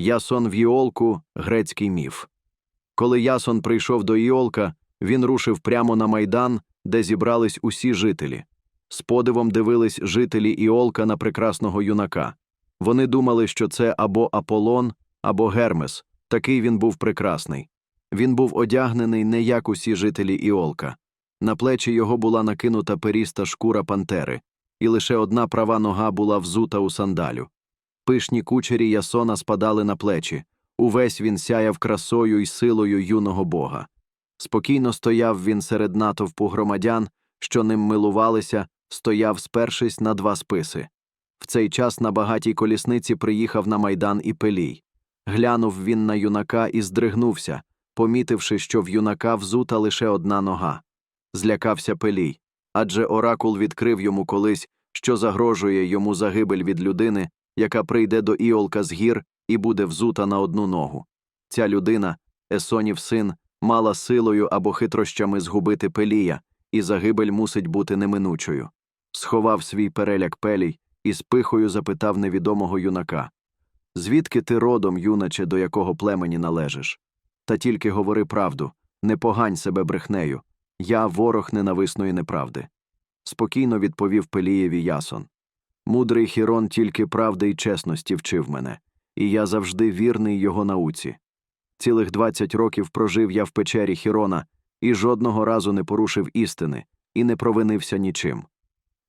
Ясон в Іолку грецький міф. Коли Ясон прийшов до Іолка, він рушив прямо на майдан, де зібрались усі жителі. З подивом дивились жителі Іолка на прекрасного юнака. Вони думали, що це або Аполлон, або Гермес. Такий він був прекрасний. Він був одягнений не як усі жителі Іолка. На плечі його була накинута періста шкура пантери, і лише одна права нога була взута у сандалю. Пишні кучері Ясона спадали на плечі. Увесь він сяяв красою й силою юного бога. Спокійно стояв він серед натовпу громадян, що ним милувалися, стояв, спершись на два списи. В цей час на багатій колісниці приїхав на майдан і Пелій. Глянув він на юнака і здригнувся, помітивши, що в юнака взута лише одна нога. Злякався Пелій, адже оракул відкрив йому колись, що загрожує йому загибель від людини, яка прийде до Іолка з гір і буде взута на одну ногу. Ця людина, Есонів син, мала силою або хитрощами згубити Пелія, і загибель мусить бути неминучою. Сховав свій переляк Пелій і з пихою запитав невідомого юнака Звідки ти родом, юначе, до якого племені належиш? Та тільки говори правду, не погань себе брехнею. Я ворог ненависної неправди. Спокійно відповів Пелієві Ясон. Мудрий Хірон тільки правди й чесності вчив мене, і я завжди вірний його науці. Цілих двадцять років прожив я в печері Хірона і жодного разу не порушив істини і не провинився нічим.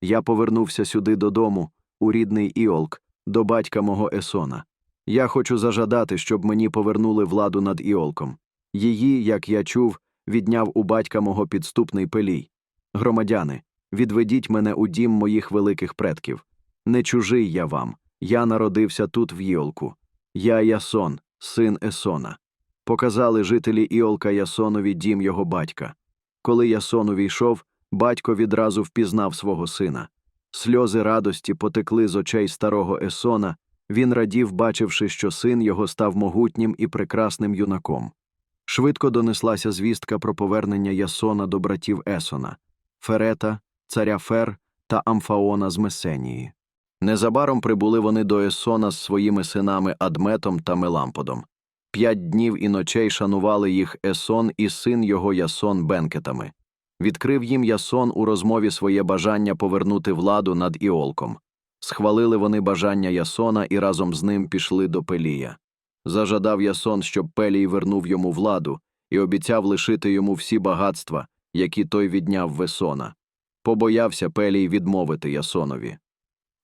Я повернувся сюди додому, у рідний Іолк, до батька мого Есона. Я хочу зажадати, щоб мені повернули владу над Іолком. Її, як я чув, відняв у батька мого підступний пелій. Громадяни, відведіть мене у дім моїх великих предків. Не чужий я вам, я народився тут в Іолку. Я Ясон, син Есона. Показали жителі Іолка Ясонові дім його батька. Коли Ясон увійшов, батько відразу впізнав свого сина. Сльози радості потекли з очей старого Есона, він радів, бачивши, що син його став могутнім і прекрасним юнаком. Швидко донеслася звістка про повернення Ясона до братів Есона Ферета, царя Фер та Амфаона з Месенії. Незабаром прибули вони до Есона з своїми синами Адметом та Меламподом. П'ять днів і ночей шанували їх Есон і син його Ясон бенкетами. Відкрив їм Ясон у розмові своє бажання повернути владу над Іолком. Схвалили вони бажання Ясона і разом з ним пішли до Пелія. Зажадав Ясон, щоб Пелій вернув йому владу, і обіцяв лишити йому всі багатства, які той відняв в Есона. Побоявся Пелій відмовити Ясонові.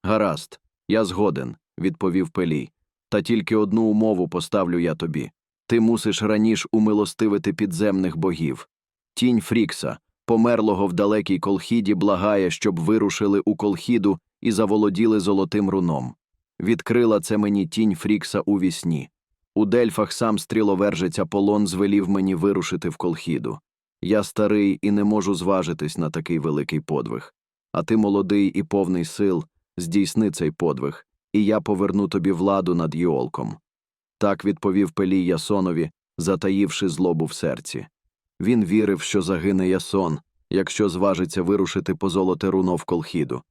Гаразд, я згоден, відповів Пелій. Та тільки одну умову поставлю я тобі ти мусиш раніш умилостивити підземних богів. Тінь Фрікса, померлого в далекій колхіді, благає, щоб вирушили у колхіду і заволоділи золотим руном. Відкрила це мені тінь Фрікса у вісні. У дельфах сам стріловержець Аполлон звелів мені вирушити в колхіду. Я старий і не можу зважитись на такий великий подвиг. А ти молодий і повний сил, здійсни цей подвиг, і я поверну тобі владу над Йолком. Так відповів Пелій Ясонові, затаївши злобу в серці. Він вірив, що загине Ясон, якщо зважиться вирушити по золоте руно в колхіду.